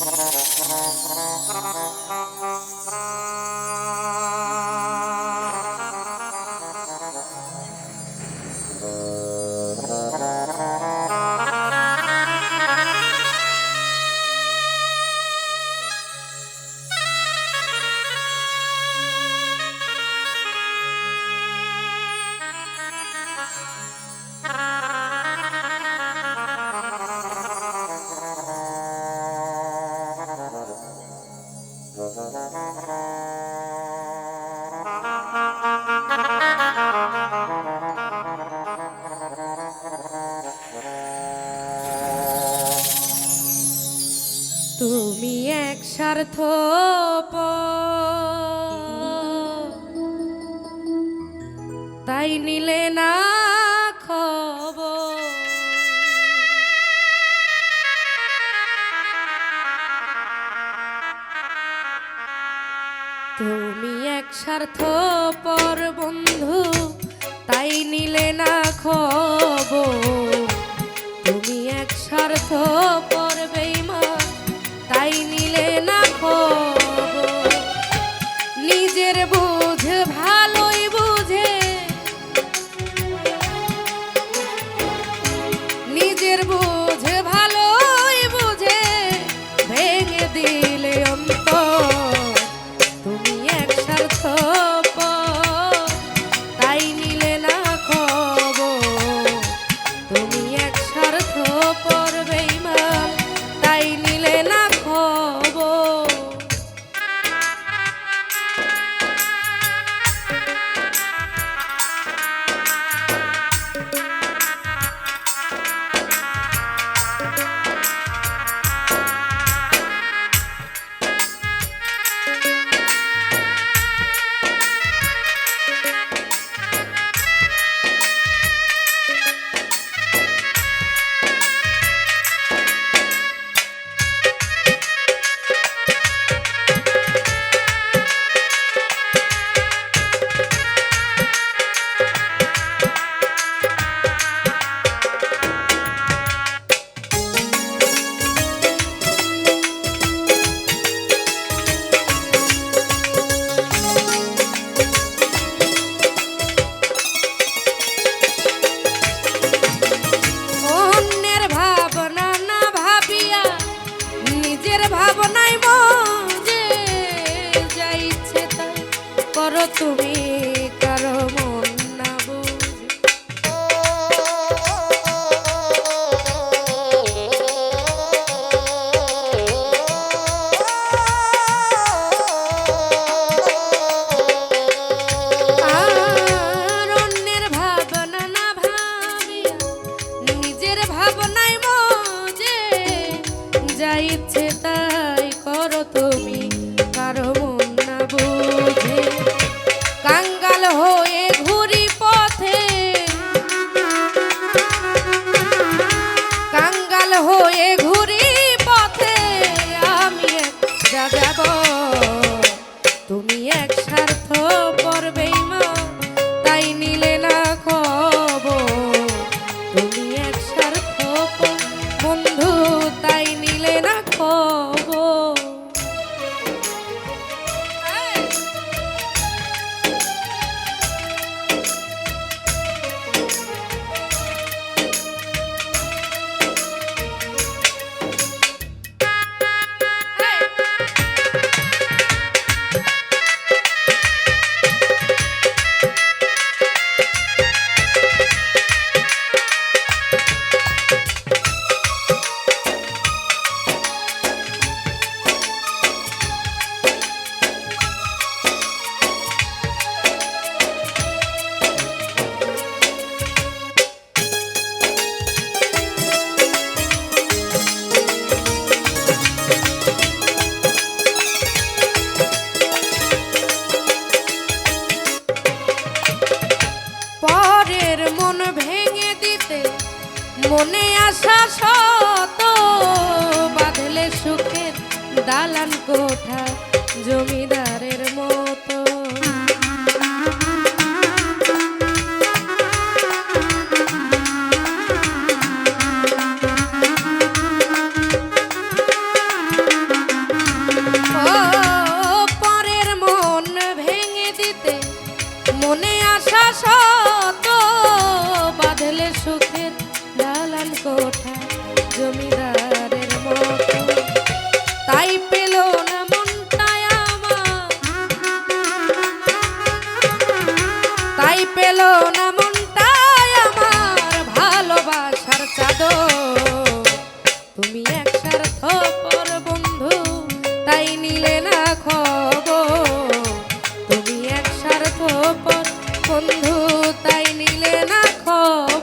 Oh. তুমি এক স্বার্থ তাই নিলে না স্বার্থ পর বন্ধু তাই নিলে না খব তুমি এক স্বার্থ pro tubi দালান জমিদার পেল না মনটাই আমার ভালোবাসার চাদর। তুমি এক স্বার্থপর বন্ধু, তাই নিলে না খবর। তুমি এক স্বার্থপর বন্ধু, তাই নিলে না খবর।